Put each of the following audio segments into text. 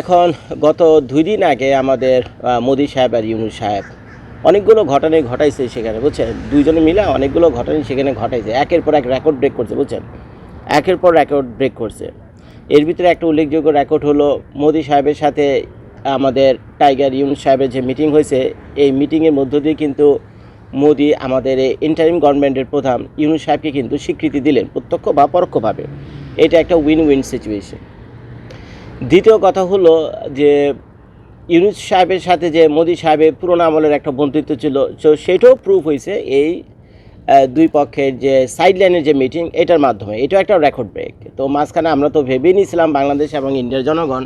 এখন গত দুই দিন আগে আমাদের মোদি সাহেব আর ইউনুস সাহেব অনেকগুলো ঘটনাই ঘটাইছে সেখানে, বুঝছেন? দুইজনে মিলে অনেকগুলো ঘটনাই সেখানে ঘটাইছে। একের পর এক রেকর্ড ব্রেক করছে, বুঝছেন? একের পর রেকর্ড ব্রেক করছে। এর ভিতরে একটা উল্লেখযোগ্য রেকর্ড হলো মোদি সাহেবের সাথে আমাদের টাইগার ইউনুস সাহেবের যে মিটিং হয়েছে, এই মিটিংয়ের মধ্য দিয়ে কিন্তু মোদি আমাদের এই ইন্টারিম গভর্নমেন্টের প্রধান ইউনুস সাহেবকে কিন্তু স্বীকৃতি দিলেন প্রত্যক্ষ বা পরোক্ষভাবে। এটা একটা উইন উইন সিচুয়েশন দ্বিতীয় কথা হলো যে ইউনুস সাহেবের সাথে যে মোদি সাহেবের পুরোনো আমলের একটা বন্ধুত্ব ছিল, তো সেটাও প্রুফ হয়েছে এই দুই পক্ষের যে সাইড লাইনের যে মিটিং এটার মাধ্যমে। এটাও একটা রেকর্ড ব্রেক তো মাঝখানে আমরা তো ভেবেই নিয়েছিলাম বাংলাদেশ এবং ইন্ডিয়ার জনগণ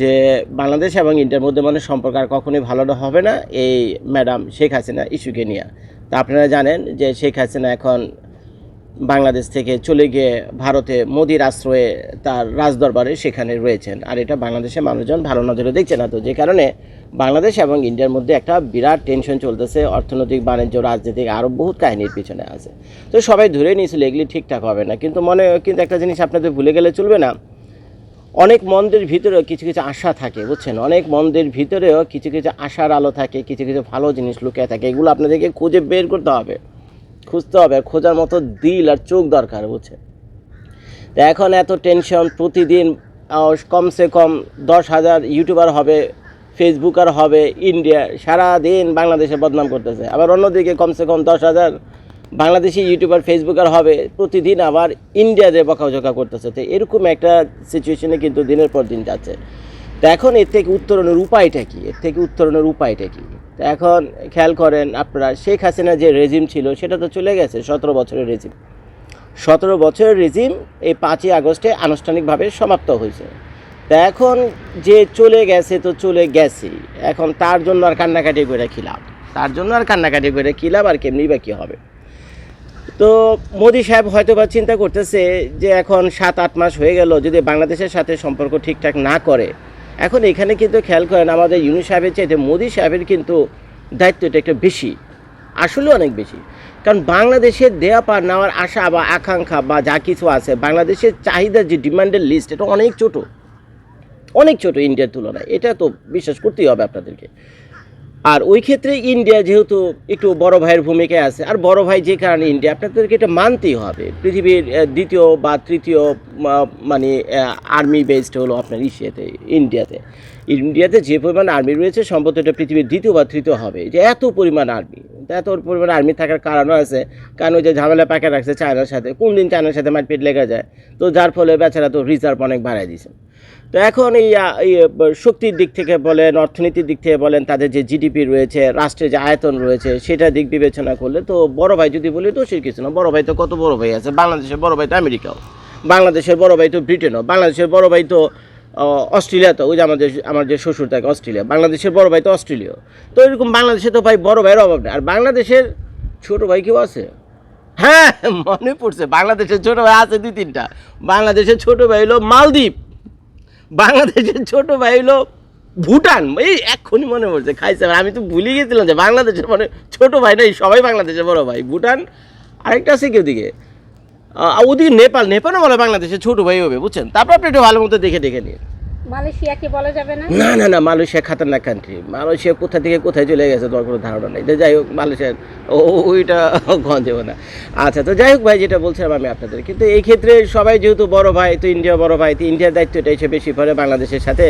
যে বাংলাদেশ এবং ইন্ডিয়ার মধ্যে মানে সম্পর্ক আর কখনোই ভালো হবে না এই ম্যাডাম শেখ হাসিনা ইস্যুকে নিয়ে। তা আপনারা জানেন যে শেখ হাসিনা এখন বাংলাদেশ থেকে চলে গিয়ে ভারতে মোদির আশ্রয়ে তার রাজদরবারে সেখানে রয়েছেন। আর এটা বাংলাদেশের মানুষজন ভালো নজরে দেখছে না তো, যে কারণে বাংলাদেশ এবং ইন্ডিয়ার মধ্যে একটা বিরাট টেনশন চলতেছে, অর্থনৈতিক, বাণিজ্য, রাজনৈতিক আরও বহুত কাহিনীর পিছনে আছে। তো সবাই ধরে নিয়েছিল, এগুলি ঠিকঠাক হবে না। কিন্তু মনে, কিন্তু একটা জিনিস আপনাদের ভুলে গেলে চলবে না। অনেক মন্দের ভিতরেও কিছু কিছু আশা থাকে, বুঝছেন? অনেক মন্দের ভিতরেও কিছু কিছু আশার আলো থাকে, কিছু কিছু ভালো জিনিস লুকিয়ে থাকে, এগুলো আপনাদেরকে খুঁজে বের করতে হবে। খুঁজতে হবে খোঁজার মতো দিল আর চোখ দরকার বুঝছেন তো এখন এত টেনশন প্রতিদিন কমসে কম দশ হাজার ইউটিউবার হবে ফেসবুকার হবে ইন্ডিয়া সারা দিন বাংলাদেশে বদনাম করতেছে। আবার অন্যদিকে কমসে কম দশ হাজার বাংলাদেশি ইউটিউবার ফেসবুকার হবে, প্রতিদিন আবার ইন্ডিয়াতে বকাঝকা করতেছে। তো এরকম একটা সিচুয়েশনে কিন্তু দিনের পর দিন যাচ্ছে। তো এখন এর থেকে উত্তরণের উপায়টা কি? এর থেকে উত্তরণের উপায়টা কি? তো এখন খেয়াল করেন আপনারা, শেখ হাসিনা যে রেজিম ছিল, সেটা তো চলে গেছে, সতেরো বছরের রেজিম সতেরো বছরের রেজিম এই পাঁচই আগস্টে আনুষ্ঠানিকভাবে সমাপ্ত হয়েছে। তা এখন যে চলে গেছে তো চলে গেছে এখন তার জন্য আর কান্নাকাটি করে খিলাম তার জন্য আর কান্নাকাটি করে খিলাম আর কেমনি বা কী হবে? তো মোদি সাহেব হয়তো বা চিন্তা করতেছে যে এখন সাত আট মাস হয়ে গেল, যদি বাংলাদেশের সাথে সম্পর্ক ঠিকঠাক না করে এখন এখানে কিন্তু খেয়াল করেন, আমাদের ইউনি সাহেবের চাইতে মোদী সাহেবের কিন্তু দায়িত্বটা একটু বেশি আসলে অনেক বেশি। কারণ বাংলাদেশের দেয়া পার নেওয়ার আশা বা আকাঙ্ক্ষা বা যা কিছু আছে, বাংলাদেশের চাহিদার যে ডিমান্ডের লিস্ট এটা অনেক ছোট। অনেক ছোট ইন্ডিয়ার তুলনায়। এটা তো বিশ্বাস করতেই হবে আপনাদেরকে। আর ওই ক্ষেত্রে ইন্ডিয়া যেহেতু একটু বড় ভাইয়ের ভূমিকায় আছে, আর বড় ভাই যে কারণে ইন্ডিয়া, আপনাদেরকে এটা মানতেই হবে। পৃথিবীর দ্বিতীয় বা তৃতীয় মানে আর্মি বেসড হলো আপনার ইসিয়াতে ইন্ডিয়াতে। ইন্ডিয়াতে যে পরিমাণ আর্মি রয়েছে, সম্ভবত এটা পৃথিবীর দ্বিতীয় বা তৃতীয় হবে। যে এত পরিমাণ আর্মি এত পরিমাণ আর্মি থাকার কারণও আছে। কারণ ওই যে ঝামেলা পাকে রাখছে চায়নার সাথে, কোন দিন চায়নার সাথে মারপিট লেগে যায়। তো যার ফলে বেচারা তো রিজার্ভ অনেক বাড়ায় দিয়েছে তো এখন এই শক্তির দিক থেকে বলেন, অর্থনীতির দিক থেকে বলেন, তাদের যে জিডিপি রয়েছে, রাষ্ট্রের যে আয়তন রয়েছে, সেটা দিক বিবেচনা করলে তো বড় ভাই যদি বলি তো সে কিছু না। বড় ভাই তো কত বড় ভাই আছে? বাংলাদেশের বড় ভাই তো আমেরিকাও। বাংলাদেশের বড় ভাই তো ব্রিটেনও। বাংলাদেশের বড় ভাই তো অস্ট্রেলিয়া তো ওই যে আমাদের আমার যে শ্বশুর থাকে অস্ট্রেলিয়া বাংলাদেশের বড় ভাই তো অস্ট্রেলিয়া। তো এরকম বাংলাদেশে তো ভাই বড় ভাইয়ের অভাব নেই। আর বাংলাদেশের ছোট ভাই কেউ আছে? হ্যাঁ মনে পড়ছে বাংলাদেশের ছোট ভাই আছে দুই তিনটা। বাংলাদেশের ছোট ভাই হলো মালদ্বীপ। বাংলাদেশের ছোট ভাই হলো ভুটান। এই এক্ষুনি মনে পড়ছে খাইছে। আমি তো ভুলে গেছিলাম যে বাংলাদেশের মানে ছোট ভাই নাই সবাই বাংলাদেশের বড় ভাই। ভুটান আরেকটা আছে কি ওদিকে? আহ, ওদিকে নেপাল নেপালও বলে বাংলাদেশের ছোট ভাই হবে বুঝছেন? তারপর আপনি একটু ভালো মতো দেখে দেখে নিন। মালয়েশিয়া কি বলা যাবে না? না না না মালয়েশিয়া খাতারনাক কান্ট্রি মালয়েশিয়া কোথা থেকে কোথায় চলে গেছে তোমার কোনো ধারণা নেই। যাই হোক মালয়েশিয়ার ও ওইটা দেবো না আচ্ছা তো যাই হোক ভাই যেটা বলছিলাম আমি আপনাদের। কিন্তু এই ক্ষেত্রে সবাই যেহেতু বড় ভাই তো ইন্ডিয়া বড় ভাই তো ইন্ডিয়ার দায়িত্বটা এসে বেশি পরে বাংলাদেশের সাথে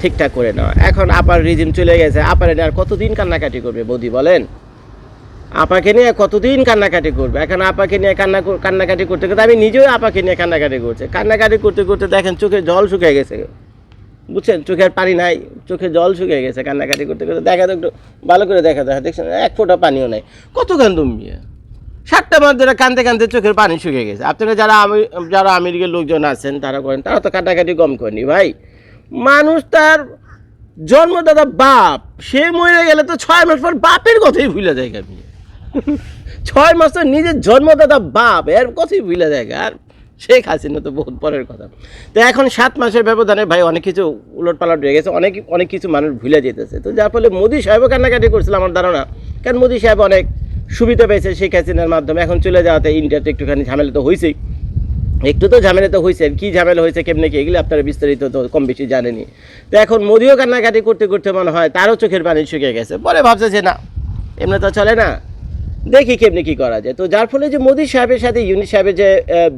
ঠিকঠাক করে নেওয়া। এখন আপার রিজিম চলে গেছে আপারে আর কতদিন কান্নাকাটি করবে বৌদি বলেন? আপাকে নিয়ে কতদিন কান্নাকাটি করবে? এখন আপাকে নিয়ে কান্না কান্নাকাটি করতে করতে আমি নিজেও আপাকে নিয়ে কান্নাকাটি করছে। কান্নাকাটি করতে করতে দেখেন চোখে জল শুকিয়ে গেছে। বুঝছেন? চোখের পানি নাই চোখে জল শুকিয়ে গেছে কান্নাকাটি করতে করতে। দেখা তো একটু ভালো করে দেখা দেখা দেখছেন, এক ফোঁটা পানিও নাই। কত কান্দুম মিয়া সাতটা মাস ধরে কানতে কানতে চোখের পানি শুকিয়ে গেছে। আপনারা যারা আমি যারা আমেরিকার লোকজন আছেন, তারা করেন, তারা তো কাটাকাটি কম করেনি ভাই। মানুষ তার জন্মদাতা বাপ, সে মরে গেলে তো ছয় মাস পর বাপের কথাই ভুলে যায় আমি ছয় মাস তো নিজের জন্মদাতা বাপ, এর কথাই ভুলে যায় আর শেখ হাসিনা তো বহুত পরের কথা। তো এখন সাত মাসের ব্যবধানে ভাই অনেক কিছু উলট পালট হয়ে গেছে, অনেক অনেক কিছু মানুষ ভুলে যেতেছে। তো যার ফলে মোদি সাহেবও কান্নাকাটি করছিল আমার ধারণা। কারণ মোদি সাহেব অনেক সুবিধা পেয়েছে শেখ হাসিনার মাধ্যমে। এখন চলে যাওয়াতে ইন্ডিয়াতে একটুখানি ঝামেলা তো হয়েছেই একটু তো ঝামেলা তো হয়েছে কি ঝামেলা হয়েছে কেমনে কি, এগুলো আপনারা বিস্তারিত তো কম বেশি জানেনি তো এখন মোদিও কান্নাকাটি করতে করতে মনে হয় তারও চোখের পানি শুকিয়ে গেছে। পরে ভাবছে যে না, এমনি তো চলে না। দেখি কেমনি কি করা যায়। তো যার ফলে যে মোদী সাহেবের সাথে ইউনিট সাহেবের যে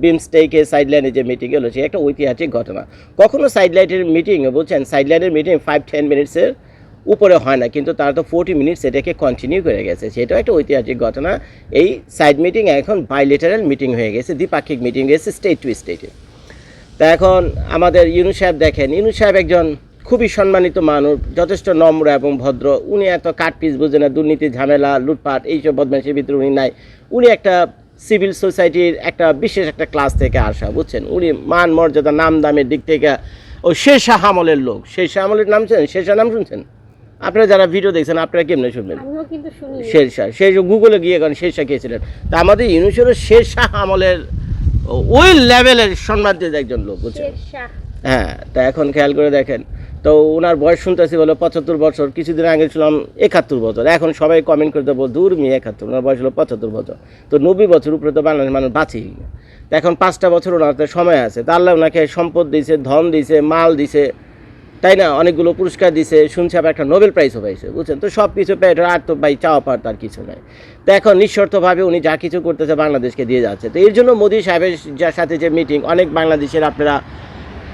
বিমস্টেকে সাইডলাইনে যে মিটিং হলো সে একটা ঐতিহাসিক ঘটনা। কখনো সাইডলাইনের মিটিং বলছেন সাইডলাইনের মিটিং ফাইভ টেন মিনিটসের উপরে হয় না, কিন্তু তারা তো ফোর্টি মিনিটস এটাকে কন্টিনিউ করে গেছে। সেটাও একটা ঐতিহাসিক ঘটনা। এই সাইড মিটিং এখন বাইলেটারাল মিটিং হয়ে গেছে, দ্বিপাক্ষিক মিটিং গেছে স্টেট টু স্টেটে তা এখন আমাদের ইউনু সাহেব দেখেন, ইউনু সাহেব একজন খুবই সম্মানিত মানুষ যথেষ্ট নম্র এবং ভদ্র। উনি এত কাট পিস বুঝে না দুর্নীতি ঝামেলা লুটপাট এইসব বদমাইশের ভিতরে উনি নাই। উনি একটা সিভিল সোসাইটির একটা বিশেষ একটা ক্লাস থেকে আসা বুঝছেন? উনি মান মর্যাদা নাম দামের দিক থেকে ওই শেরশাহ আমলের লোক। শেরশাহ আমলের নাম শুনছেন শেরশাহ নাম শুনছেন? আপনারা যারা ভিডিও দেখছেন আপনারা কেমনে শুনবেন? শেরশাহ সেই গুগলে গিয়ে করেন শেরশাহ কে ছিলেন? তা আমাদের ইউনুসেরও শেরশাহ আমলের ওই লেভেলের সম্মানিত একজন লোক বুঝছেন? হ্যাঁ তা এখন খেয়াল করে দেখেন। তো ওনার বয়স শুনতেছি বলে পঁচাত্তর বছর, কিছুদিন আগে ছিলাম একাত্তর বছর। এখন সবাই কমেন্ট করতে বল দূর মেয়ে একাত্তর, ওনার বয়স হলো পঁচাত্তর বছর। তো নব্বই বছর উপরে তো বাংলাদেশ মানুষ বাঁচি তা এখন পাঁচটা বছর ওনার সময় আছে। তা আল্লাহ ওনাকে সম্পদ দিছে, ধন দিছে, মাল দিছে, তাই না? অনেকগুলো পুরস্কার দিছে, শুনছি আবার একটা নোবেল প্রাইজও পাইছে, বুঝছেন? তো সব কিছু পেয়ে আর তো ভাই চাওয়া পাওয়ার তার কিছু নাই। তো এখন নিঃশর্তভাবে উনি যা কিছু করতেছে বাংলাদেশকে দিয়ে যাচ্ছে। তো এর জন্য মোদী সাহেবের যার সাথে যে মিটিং অনেক বাংলাদেশের আপনারা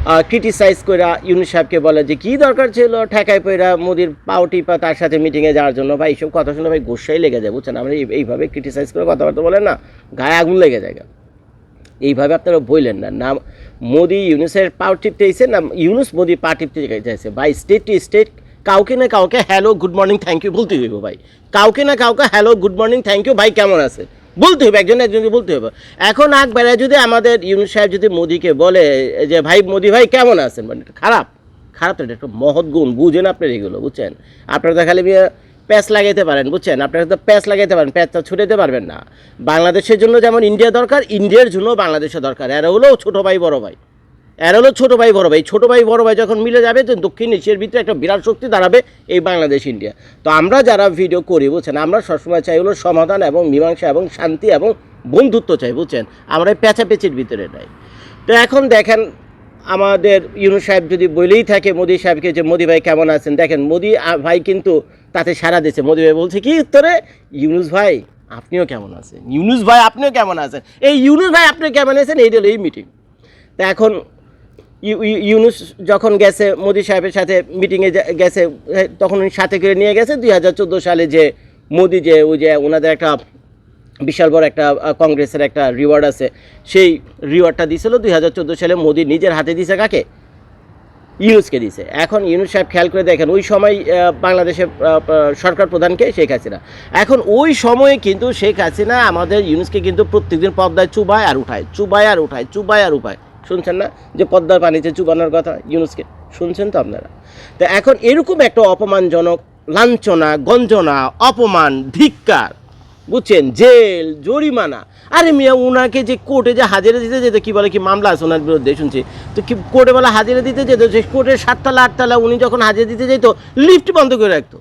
ক্রিটিসাইজ করে ইউনুস সাহেবকে বলে যে, কী দরকার ছিল? ঠেকায় পয়রা মোদির পাও টিপা তার সাথে মিটিংয়ে যাওয়ার জন্য। ভাই, এইসব কথা শুনে ভাই গোসাই লেগে যায়, বুঝছেন? আমরা এই- এইভাবে ক্রিটিসাইজ করে কথাবার্তা বলেন না, গায়ে আগুন লেগে যায়। এইভাবে আপনারা বললেন না। না, মোদি ইউনুসের পাও টিপতে এসে না, ইউনুস মোদি পা টিপতে চাইছে ভাই স্টেট টু স্টেট কাউকে না কাউকে hello good morning thank you বলতে হইব ভাই। কাউকে না কাউকে hello good morning thank you ভাই কেমন আছে? বলতে হবে একজন একজনকে বলতে হবে। এখন আগ বেলায় যদি আমাদের ইউনুস সাহেব যদি মোদিকে বলে, যে ভাই মোদি ভাই কেমন আছেন? মানে খারাপ। খারাপ এটা একটা মহৎ গুণ, বুঝেন আপনার এগুলো, বুঝছেন? আপনারা তো খালি প্যাচ লাগাইতে পারেন, বুঝছেন? আপনারা তো প্যাচ লাগাইতে পারেন প্যাচটা ছুটাইতে পারবেন না। বাংলাদেশের জন্য যেমন ইন্ডিয়া দরকার, ইন্ডিয়ার জন্য বাংলাদেশের দরকার। এরা হলো ছোটো ভাই, বড় ভাই। এরা হলো ছোটো ভাই, বড় ভাই। ছোটো ভাই, বড় ভাই যখন মিলে যাবে, তো দক্ষিণ এশিয়ার ভিতরে একটা বিরাট শক্তি দাঁড়াবে এই বাংলাদেশ, ইন্ডিয়া। তো আমরা যারা ভিডিও করি, বুঝছেন, আমরা সবসময় চাই হলো সমাধান এবং মীমাংসা এবং শান্তি এবং বন্ধুত্ব চাই, বুঝছেন? আমরা এই পেঁচাপেচির ভিতরে নাই। তো এখন দেখেন, আমাদের ইউনুস সাহেব যদি বলেই থাকে, মোদি সাহেবকে যে, মোদি ভাই কেমন আছেন? দেখেন, মোদি ভাই কিন্তু তাতে সারা দিচ্ছে মোদি ভাই বলছে কি, উত্তরে, ইউনুস ভাই, আপনিও কেমন আছেন? ইউনুস ভাই, আপনিও কেমন আছেন? এই ইউনুস ভাই আপনি কেমন আছেন? এইটা হলো এই মিটিং তা এখন ইউনুস যখন গেছে, মোদি সাহেবের সাথে মিটিংয়ে গেছে তখন উনি সাথে করে নিয়ে গেছে। দুই হাজার চোদ্দ সালে যে মোদি যে, ওই যে ওনাদের একটা বিশাল বড় একটা কংগ্রেসের একটা রিওয়ার্ড আছে, সেই রিওয়ার্ডটা দিয়েছিল দুই হাজার চোদ্দ সালে মোদি নিজের হাতে দিছে কাকে? ইউনুসকে দিছে। এখন ইউনুস সাহেব খেয়াল করে দেখেন, ওই সময় বাংলাদেশের সরকার প্রধানকে শেখ হাসিনা। এখন ওই সময়ে কিন্তু শেখ হাসিনা আমাদের ইউনুসকে কিন্তু প্রত্যেকদিন পদ্মায় চুবায় আর উঠায়, চুবায় আর উঠায়, চুবায় আর উঠায় শুনছেন না? যে পদ্মার পানিতে চুবানোর কথা, ইউনুসকে। শুনছেন তো আপনারা? তো এখন এরকম একটা অপমানজনক লাঞ্ছনা, গঞ্জনা, অপমান, ধিক্কার, বুঝছেন? জেল, জরিমানা। আরে মিয়া, উনাকে যে কোর্টে যে হাজিরা দিতে যেত, কি বলে কি মামলা আছে ওনার বিরুদ্ধে? শুনছি। তো কি কোর্টে বলে হাজিরা দিতে যেত? যে কোর্টের সাততলা, আটতলা, উনি যখন হাজিরা দিতে যেত, লিফট বন্ধ করে রাখতো।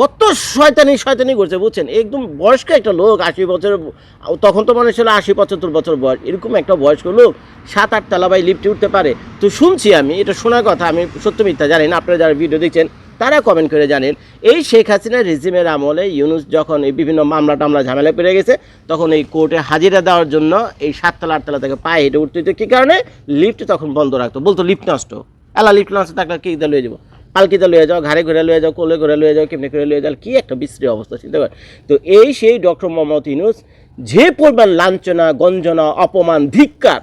কত শয়তানি শয়তানি করছে, বুঝছেন? একদম বয়স্ক একটা লোক, আশি বছর, তখন তো মনে ছিল আশি, পঁচাত্তর বছর বয়স, এরকম একটা বয়স্ক লোক, সাত, আট তলা বাই লিফটে উঠতে পারে। তো শুনছি আমি, এটা শোনার কথা, আমি সত্য মিথ্যা জানি না, আপনারা যারা ভিডিও দেখছেন, তারা কমেন্ট করে জানেন। এই শেখ হাসিনার রেজিমের আমলে ইউনুস যখন এই বিভিন্ন মামলা টামলা ঝামেলা পেরে গেছে, তখন এই কোর্টে হাজিরা দেওয়ার জন্য এই সাততলা আটতলা থেকে পায়ে হেঁটে উঠতে হতো কী কারণে? লিফট তখন বন্ধ রাখতো। বলতো লিফট নষ্ট। এলা লিফট নষ্ট থাকলে কি দা লয়ে যাব? পালকিতে লয়ে যাও, ঘাড়ে ঘুরে লয়ে যাও, কোলে ঘুরে লয়ে যাও, কেমনি করে লয়ে যাও, কি একটা বিশ্রী অবস্থা, চিন্তা কর। তো এই সেই ডক্টর মোহাম্মদ ইউনুস যে পরিমাণ লাঞ্ছনা, গঞ্জনা, অপমান, ধিক্কার,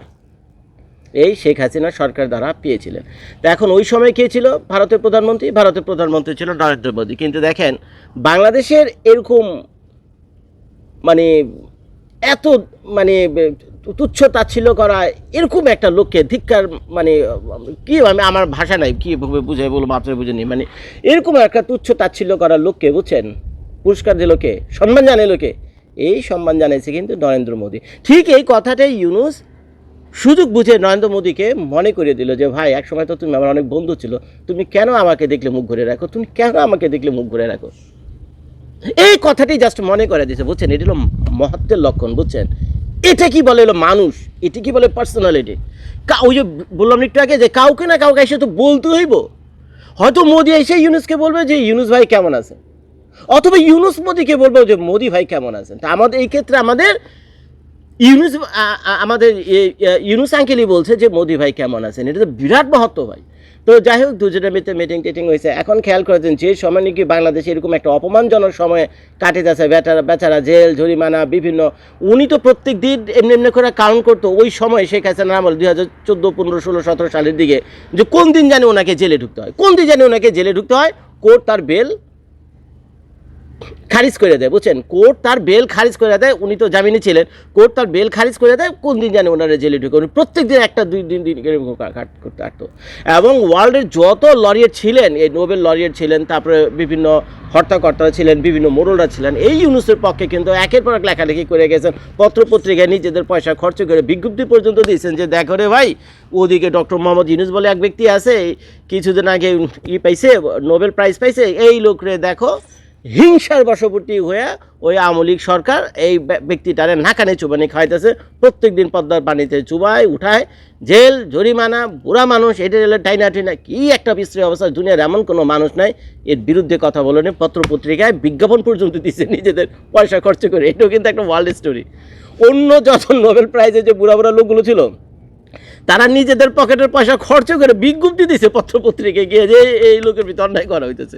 এই শেখ হাসিনা সরকার দ্বারা পেয়েছিলেন। তো এখন ওই সময় কে ছিল? ভারতের প্রধানমন্ত্রী। ভারতের প্রধানমন্ত্রী ছিল নরেন্দ্র মোদী। কিন্তু দেখেন, বাংলাদেশের এরকম মানে এত মানে তুচ্ছ তাচ্ছিল্য করা, এরকম একটা লোককে ধিক্কার মানে কি আমি, আমার ভাষা নাই, কি বুঝে বলব আপনার বুঝে নি মানে এরকম একটা তুচ্ছ তাচ্ছিল্য করা লোককে, বুঝছেন? পুরস্কার দিল কে? সম্মান জানালো কে? এই সম্মান জানাইছে কিন্তু নরেন্দ্র মোদী। ঠিক এই কথাটাই ইউনুস সুযোগ বুঝে নরেন্দ্র মোদীকে মনে করিয়ে দিল যে, ভাই এক সময় তো তুমি আমার অনেক বন্ধু ছিল। তুমি কেন আমাকে দেখলে মুখ ঘুরে রাখো? তুমি কেন আমাকে দেখলে মুখ ঘুরে রাখো? এই কথাটি জাস্ট মনে করে দিয়েছে বুঝছেন? এটি হলো মহত্বের লক্ষণ, বুঝছেন? এটা কি বলে হলো মানুষ? এটা কি বলে পার্সোনালিটি ওই যে বললাম একটু আগে যে কাউকে না কাউকে এসে তো বলতে হইব। হয়তো মোদি এসে ইউনুসকে বলবে যে, ইউনুস ভাই কেমন আছে অথবা ইউনুস মোদিকে বলবে যে, মোদি ভাই কেমন আছেন? তা আমাদের, এই ক্ষেত্রে আমাদের ইউনুস আমাদের ইউনুস আঙ্কেলই বলছে যে, মোদি ভাই কেমন আছেন? এটা তো বিরাট মহত্ব ভাই। তো যাই হোক, দুজনের ভিতরে মিটিং টিটিং হয়েছে। এখন খেয়াল করেছেন যে সময় নাকি বাংলাদেশে এরকম একটা অপমানজনক সময়ে কাটে যাচ্ছে বেচারা বেচারা জেল, জরিমানা, বিভিন্ন। উনি তো প্রত্যেক দিন এমনি এমনি করে কারণ করতো। ওই সময় শেখ হাসিনা আমল দুই হাজার চোদ্দ, পনেরো, ষোলো, সতেরো সালের দিকে যে কোন দিন জানি ওনাকে জেলে ঢুকতে হয়। কোন দিন জানি ওনাকে জেলে ঢুকতে হয়, কোর্ট তার বেল খারিজ করে দেয়, বুঝছেন? কোর্ট তার বেল খারিজ করে দেয়, উনি তো জামিনে ছিলেন। কোর্ট তার বেল খারিজ করে দেয়, কোন দিন জানে ওনারা জেলে ঢুকে উনি প্রত্যেক দিন একটা, দুই দিন দিন করতে পারতো এবং ওয়ার্ল্ডের যত লরিয়েট ছিলেন, এই নোবেল লরিয়েট ছিলেন, তারপরে বিভিন্ন হর্তাকর্তারা ছিলেন, বিভিন্ন মোড়লরা ছিলেন, এই ইউনুসের পক্ষে কিন্তু একের পর এক লেখালেখি করে গেছেন, পত্রপত্রিকায় নিজেদের পয়সা খরচ করে বিজ্ঞপ্তি পর্যন্ত দিয়েছেন যে, দেখো রে ভাই, ওদিকে ডক্টর মোহাম্মদ ইউনুস বলে এক ব্যক্তি আছে, কিছুদিন আগে ই পাইছে, নোবেল প্রাইজ পাইছে, এই লোকরে দেখো হিংসার বশবর্তী হয়ে ওই আওয়ামী লীগ সরকার এই ব্য- ব্যক্তিটারে নাকানে চুবানি খাইতেছে প্রত্যেক দিন পদ্মার পানিতে চুবায়, উঠায়। জেল, জরিমানা, বুড়া মানুষ, এটা এলে টাইনা টাইনা কি একটা বিশ্রী অবস্থা। দুনিয়ার এমন কোনো মানুষ নাই। এর বিরুদ্ধে কথা বলেনি পত্রপত্রিকায় বিজ্ঞাপন পর্যন্ত দিচ্ছে নিজেদের পয়সা খরচ করে। এটাও কিন্তু একটা ওয়ার্ল্ড স্টোরি অন্য যত নোবেল প্রাইজে যে বুড়া বুড়া লোকগুলো ছিল, তারা নিজেদের পকেটের পয়সা খরচ করে বিজ্ঞপ্তি দিছে পত্রপত্রিকায় গিয়ে যে এই লোকের ভিতর অন্যায় করা হইতেছে।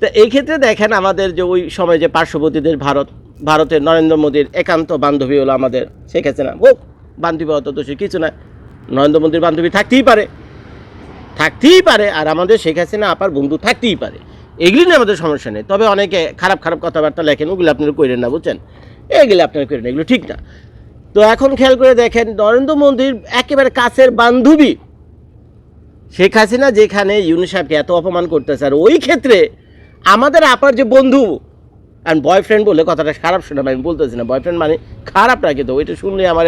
তো এই ক্ষেত্রে দেখেন আমাদের যে ওই সময় যে পার্শ্ববর্তীদের ভারত, ভারতের নরেন্দ্র মোদীর একান্ত বান্ধবী হলো আমাদের শেখ হাসিনা। ও, বান্ধবী অত দোষী কিছু না। নরেন্দ্র মোদীর বান্ধবী থাকতেই পারে। থাকতেই পারে, আর আমাদের শেখ হাসিনা আপার বন্ধু থাকতেই পারে। এগুলি নিয়ে আমাদের সমস্যা নেই। তবে অনেকে খারাপ খারাপ কথাবার্তা লেখেন, ওগুলো আপনারা করেন না, বুঝছেন? এগুলো আপনারা করেন এগুলো ঠিক না। তো এখন খেয়াল করে দেখেন, নরেন্দ্র মোদীর একেবারে কাছের বান্ধবী শেখ হাসিনা যেখানে ইউনিসেফকে এত অপমান করতেছে, আর ওই ক্ষেত্রে আমাদের আপার যে বন্ধু আর বয়ফ্রেন্ড বলে কথাটা খারাপ শোনা আমি বলতেছি না। বয়ফ্রেন্ড মানে খারাপ রাখে তো ওইটা শুনলে আমার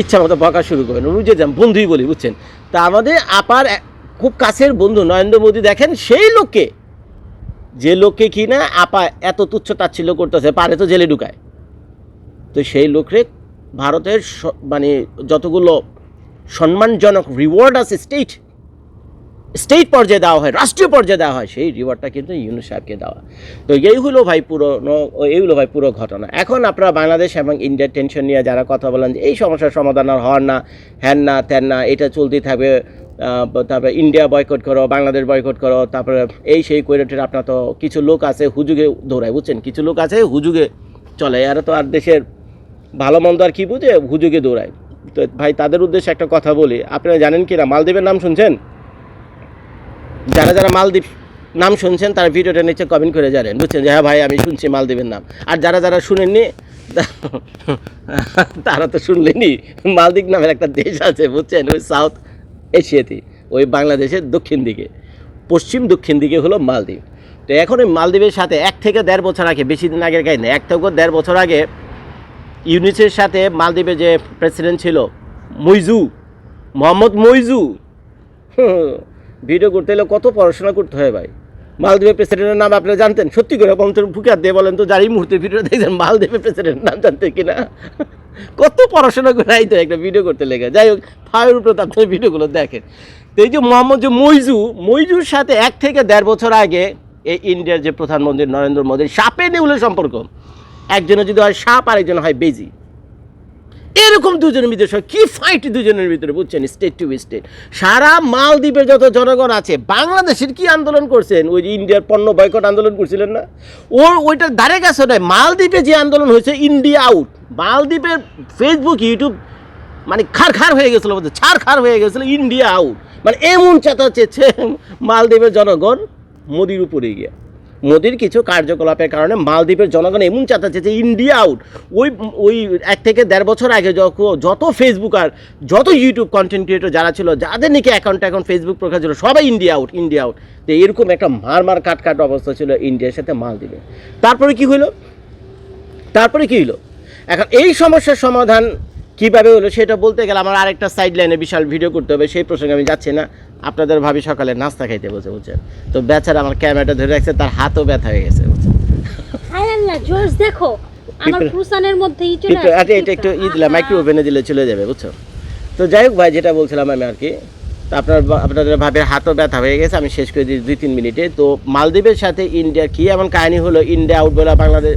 ইচ্ছা মতো বকা শুরু করবেন। বুঝে যান, বন্ধুই বলি, বুঝছেন? তা আমাদের আপার খুব কাছের বন্ধু নরেন্দ্র মোদী দেখেন, সেই লোককে, যে লোককে কি না আপা এত তুচ্ছ তাচ্ছিল্য করতেছে, পারে তো জেলে ঢুকায়। তো সেই লোকরে ভারতের মানে যতগুলো সম্মানজনক রিওয়ার্ড আছে স্টেট স্টেট পর্যায়ে দেওয়া হয়, রাষ্ট্রীয় পর্যায়ে দেওয়া হয়, সেই রিওয়ার্ডটা কিন্তু ইউনুস সাহেবকে দেওয়া। তো এই হলো ভাই পুরো এই হলো ভাই পুরো ঘটনা। এখন আপনারা বাংলাদেশ এবং ইন্ডিয়ার টেনশন নিয়ে যারা কথা বলেন যে এই সমস্যার সমাধান আর হওয়ার না, হ্যান না, ত্যান না, এটা চলতেই থাকবে তারপরে ইন্ডিয়া বয়কট করো, বাংলাদেশ বয়কট করো, তারপরে এই সেই কোয়েটের আপনার তো কিছু লোক আছে হুজুগে দৌড়ায়, বুঝছেন? কিছু লোক আছে হুজুগে চলে, এরা তো আর দেশের ভালো মন্দ আর কি বুঝে হুজুগে দৌড়ায়। তো ভাই তাদের উদ্দেশ্যে একটা কথা বলি, আপনারা জানেন কি না মালদ্বীপের নাম শুনছেন? যারা যারা মালদ্বীপ নাম শুনছেন, তারা ভিডিওটা নিচে কমেন্ট করে জানেন। বুঝছেন যে হ্যাঁ ভাই, আমি শুনছি মালদ্বীপের নাম। আর যারা যারা শুনেননি, তারা তো শুনলেনি মালদ্বীপ নামের একটা দেশ আছে, বুঝছেন? ওই সাউথ এশিয়াতে ওই বাংলাদেশের দক্ষিণ দিকে। পশ্চিম দক্ষিণ দিকে হলো মালদ্বীপ। তো এখন ওই মালদ্বীপের সাথে এক থেকে দেড় বছর আগে, বেশি দিন আগের কাহিনী, এক থেকে দেড় বছর আগে ইউনিসের সাথে মালদ্বীপের যে প্রেসিডেন্ট ছিল, মইজু, মোহাম্মদ মইজু ভিডিও করতে হলে কত পড়াশোনা করতে হয় ভাই? মালদ্বীপের প্রেসিডেন্টের নাম আপনারা জানতেন? সত্যি করে পঞ্চম ফুকার দিয়ে বলেন তো যার এই মুহূর্তে ভিডিও দেখছেন, মালদ্বীপের প্রেসিডেন্টের নাম জানতে কিনা? কত পড়াশোনা করে আইতো একটা ভিডিও করতে লেগে। যাই হোক ফায়ের উপরে তো আপনার ভিডিওগুলো দেখেন। তো এই যে মোহাম্মদ যে মইজু, মইজুর সাথে এক থেকে দেড় বছর আগে এই ইন্ডিয়ার যে প্রধানমন্ত্রী নরেন্দ্র মোদীর সাপে নেউলের সম্পর্ক। একজনের যদি হয় সাপ আর একজন হয় বেজি। এরকম দুজনের ভিতরে কি ফাইট দুজনের ভিতরে, বুঝছেন? স্টেট টু স্টেট সারা মালদ্বীপের যত জনগণ আছে, বাংলাদেশের কি আন্দোলন করছেন? ওই যে ইন্ডিয়ার পণ্য বয়কট আন্দোলন করছিলেন না? ওর ওইটার ধারে কাছে নয়, মালদ্বীপে যে আন্দোলন হয়েছে ইন্ডিয়া আউট মালদ্বীপের ফেসবুক ইউটিউব মানে খার খার হয়ে গেছিল বলতে ছাড় খার হয়ে গেছিল ইন্ডিয়া আউট মানে এমন চেতা চেয়েছে মালদ্বীপের জনগণ মোদির উপরে গিয়ে। মোদির কিছু কার্যকলাপের কারণে মালদ্বীপের জনগণ এমন চাতাচ্ছে যে ইন্ডিয়া আউট ওই ওই এক থেকে দেড় বছর আগে যত ফেসবুক আর যত ইউটিউব কন্টেন্ট ক্রিয়েটর যারা ছিল, যাদের নাকি অ্যাকাউন্ট এখন ফেসবুক প্রকাশ ছিল সবাই ইন্ডিয়া আউট ইন্ডিয়া আউট তো এরকম একটা মার মার কাট কাট অবস্থা ছিল ইন্ডিয়ার সাথে মালদ্বীপে। তারপরে কি হলো? তারপরে কি হলো? এখন এই সমস্যার সমাধান কীভাবে হলো সেটা বলতে গেলে আমার আরেকটা সাইড লাইনে বিশাল ভিডিও করতে হবে সেই প্রসঙ্গে আমি যাচ্ছি না। আপনাদের ভাবি সকালে নাস্তা খাইতে বসে বুঝছেন? তো বেচারা আমার ক্যামেরাটা ধরে রাখছে তার হাতও ব্যথা হয়ে গেছে বুঝছেন? আল্লাহ জোস দেখো আমার ক্রুসানের মধ্যেই চলে আচ্ছা এটা একটু ই দিলাম মাইক্রো ওভেনে দিলে চলে যাবে বুঝছ? তো যাই হোক ভাই যেটা বলছিলাম আমি আর কি তো আপনার আপনাদের ভাবের হাতও ব্যথা হয়ে গেছে আমি শেষ করে দিই দুই তিন মিনিটে। তো মালদ্বীপের সাথে ইন্ডিয়ার কি এমন কাহিনী হলো? ইন্ডিয়া আউট বলে বাংলাদেশ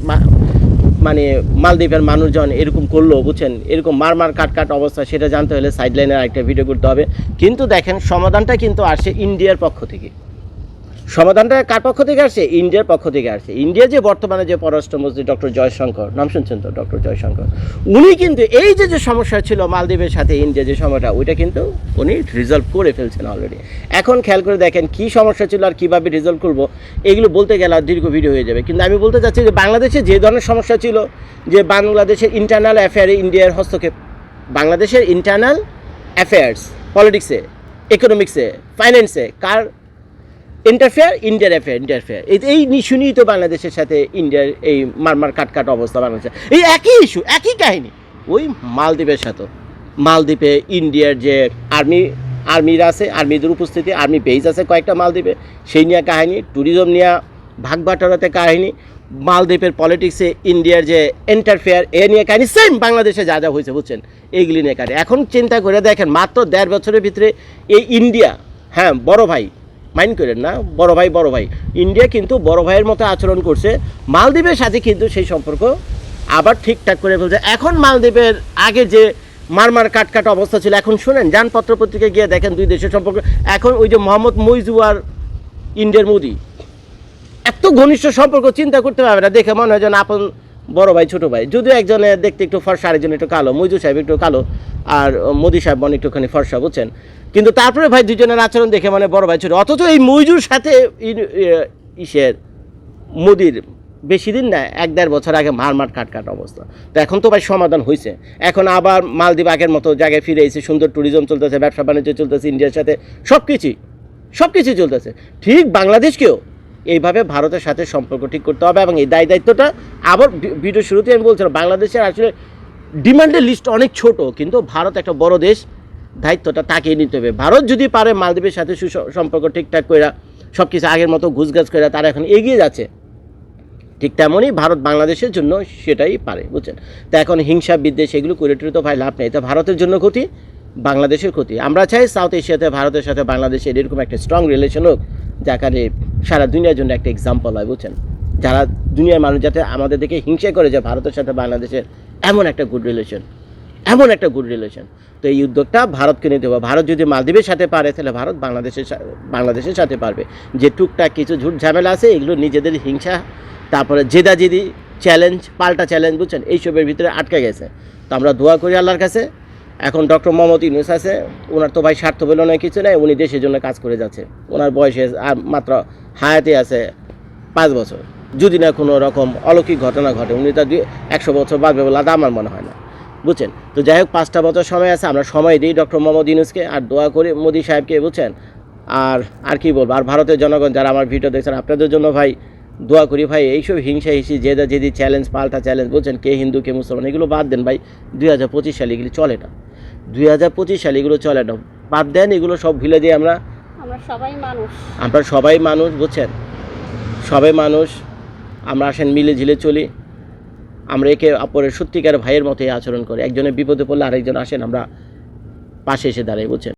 মানে মালদ্বীপের মানুষজন এরকম করল, বুঝছেন? এরকম মার মার কাট কাট অবস্থা, সেটা জানতে হলে সাইডলাইনের আরেকটা একটা ভিডিও করতে হবে। কিন্তু দেখেন, সমাধানটা কিন্তু আসে ইন্ডিয়ার পক্ষ থেকে। সমাধানটা কার পক্ষ থেকে আসছে? ইন্ডিয়ার পক্ষ থেকে আসছে। ইন্ডিয়া যে বর্তমানে যে পররাষ্ট্রমন্ত্রী ডক্টর জয়শঙ্কর, নাম শুনছেন তো ডক্টর জয়শঙ্কর? উনি কিন্তু এই যে যে সমস্যা ছিল মালদ্বীপের সাথে ইন্ডিয়া যে সময়টা, ওইটা কিন্তু উনি রিজলভ করে ফেলছেন অলরেডি এখন খেয়াল করে দেখেন কি সমস্যা ছিল আর কীভাবে রিজলভ করব, এগুলো বলতে গেলে দীর্ঘ ভিডিও হয়ে যাবে। কিন্তু আমি বলতে চাচ্ছি যে, বাংলাদেশে যে ধরনের সমস্যা ছিল, যে বাংলাদেশের ইন্টারনাল অ্যাফেয়ারে ইন্ডিয়ার হস্তক্ষেপ, বাংলাদেশের ইন্টারনাল অ্যাফেয়ার্স পলিটিক্সে ইকোনমিক্সে ফাইন্যান্সে কার ইন্টারফেয়ার ইন্ডিয়ার অ্যাফেয়ার ইন্টারফেয়ার এই এই নিয়েই তো বাংলাদেশের সাথে ইন্ডিয়ার এই মারমার কাটকাট অবস্থা বাংলাদেশে। এই একই ইস্যু একই কাহিনী। ওই মালদ্বীপের সাথে। মালদ্বীপে ইন্ডিয়ার যে আর্মি আর্মিরা আছে আর্মিদের উপস্থিতি আর্মি বেস আছে কয়েকটা মালদ্বীপে। সেই নিয়ে কাহিনী ট্যুরিজম নিয়ে ভাগ বাটোয়ারাতে কাহিনী। মালদ্বীপের পলিটিক্সে ইন্ডিয়ার যে ইন্টারফেয়ার এ নিয়ে কাহিনী। সেম বাংলাদেশে যা যা হয়েছে, বুঝছেন? এইগুলি নিয়ে কাহিনী। এখন চিন্তা করে দেখেন, মাত্র দেড় বছরের ভিতরে এই ইন্ডিয়া হ্যাঁ বড় ভাই মাইন্ড করেন না, বড় ভাই বড় ভাই। ইন্ডিয়া কিন্তু বড় ভাইয়ের মতো আচরণ করছে। মালদ্বীপের সাথে কিন্তু সেই সম্পর্ক আবার ঠিকঠাক করে ফেলছে। এখন মালদ্বীপের আগে যে মারমার কাটকাট অবস্থা ছিল, এখন শুনেন যান পত্রপত্রিকা গিয়ে দেখেন দুই দেশের সম্পর্ক। এখন ওই যে মোহাম্মদ মইজু আর ইন্ডিয়ার মোদি। এত ঘনিষ্ঠ সম্পর্ক, চিন্তা করতে পারবে না। দেখে মনে হয় যেন আপন বড় ভাই, ছোটো ভাই। যদিও একজনে দেখতে একটু ফর্সা, আরেকজন একটু কালো। মইজু সাহেব একটু কালো, আর মোদি সাহেব মনে একটুখানি ফর্সা, বুঝছেন? কিন্তু তারপরে ভাই দুজনের আচরণ দেখে মানে বড় ভাই ছোট। অথচ এই মইজুর সাথে ইসের মোদির বেশি দিন না, এক দেড় বছর আগে মার মার কাট অবস্থা। তো এখন তো ভাই সমাধান হয়েছে এখন আবার মালদ্বীপ আগের মতো জায়গায় ফিরে এসে সুন্দর ট্যুরিজম চলতেছে, ব্যবসা বাণিজ্য চলতেছে, ইন্ডিয়ার সাথে সব কিছুই সব কিছুই চলতেছে। ঠিক বাংলাদেশকেও এইভাবে ভারতের সাথে সম্পর্ক ঠিক করতে হবে এবং এই দায় দায়িত্বটা আবার ভিডিও শুরুতে আমি বলছিলাম, বাংলাদেশের আসলে ডিমান্ডের লিস্ট অনেক ছোট, কিন্তু ভারত একটা বড় দেশ। দায়িত্বটা তাকেই নিতে হবে। ভারত যদি পারে, মালদ্বীপের সাথে সুস- সম্পর্ক ঠিকঠাক করে সব কিছু আগের মতো ঘুষগাছ করে তারা এখন এগিয়ে যাচ্ছে। ঠিক তেমনই ভারত বাংলাদেশের জন্য সেটাই পারে, বুঝছেন? তা এখন হিংসা, বিদ্বেষ এগুলো করে তো ভাই লাভ নেই। এটা ভারতের জন্য ক্ষতি, বাংলাদেশের ক্ষতি। আমরা চাই সাউথ এশিয়াতে ভারতের সাথে বাংলাদেশের এরকম একটা স্ট্রং রিলেশন হোক যাকারে সারা দুনিয়ার জন্য একটা এক্সাম্পল হয়, বুঝছেন? যারা দুনিয়ার মানুষ যাতে আমাদের দেখে হিংসা করে যে ভারতের সাথে বাংলাদেশের এমন একটা গুড রিলেশন এমন একটা গুড রিলেশন তো এই উদ্যোগটা ভারতকে নিতে হবে। ভারত যদি মালদ্বীপের সাথে পারে, তাহলে ভারত বাংলাদেশের বাংলাদেশের সাথে পারবে। যে টুকটাক কিছু ঝুট ঝামেলা আছে, এগুলো নিজেদের হিংসা, তারপরে জেদাজেদি চ্যালেঞ্জ পাল্টা চ্যালেঞ্জ বুঝছেন? এইসবের ভিতরে আটকে গেছে। তো আমরা দোয়া করি আল্লাহর কাছে। এখন ডক্টর মোহাম্মদ ইউনুস আছে। ওনার তো ভাই স্বার্থ বলে নয় কিছু নেই। উনি দেশের জন্য কাজ করে যাচ্ছে। ওনার বয়সে আর মাত্র হায়াতে আছে পাঁচ বছর। যদি না কোনো রকম অলৌকিক ঘটনা ঘটে, উনি দুই একশো বছর বাঁচবে বলে আমার মনে হয় না। বুঝছেন? তো যাই হোক পাঁচটা বছর সময় আছে আমরা সময় দিই ডক্টর মোহাম্মদ ইউনুসকে আর দোয়া করি মোদি সাহেবকে বুঝছেন? আর আর কি বলব? আর ভারতের জনগণ যারা আমার ভিডিও দেখছেন আপনাদের জন্য ভাই দোয়া করি ভাই এইসব হিংসা হিসি জেদা যেদি চ্যালেঞ্জ পাল্টা চ্যালেঞ্জ বলছেন কে হিন্দু কে মুসলমান এগুলো বাদ দেন ভাই দুই হাজার পঁচিশ সালে এগুলো চলে না। দুই হাজার পঁচিশ সালে এগুলো চলে না। বাদ দেন এগুলো সব ভুলে দিয়ে আমরা আমরা সবাই মানুষ। আমরা সবাই মানুষ বুঝছেন? সবাই মানুষ আমরা আসেন মিলে ঝিলে চলি। আমরা একে অপরের সত্যিকার ভাইয়ের মতোই আচরণ করি। একজনের বিপদে পড়লে আরেকজন আসেন, আমরা পাশে এসে দাঁড়াই, বুঝছেন?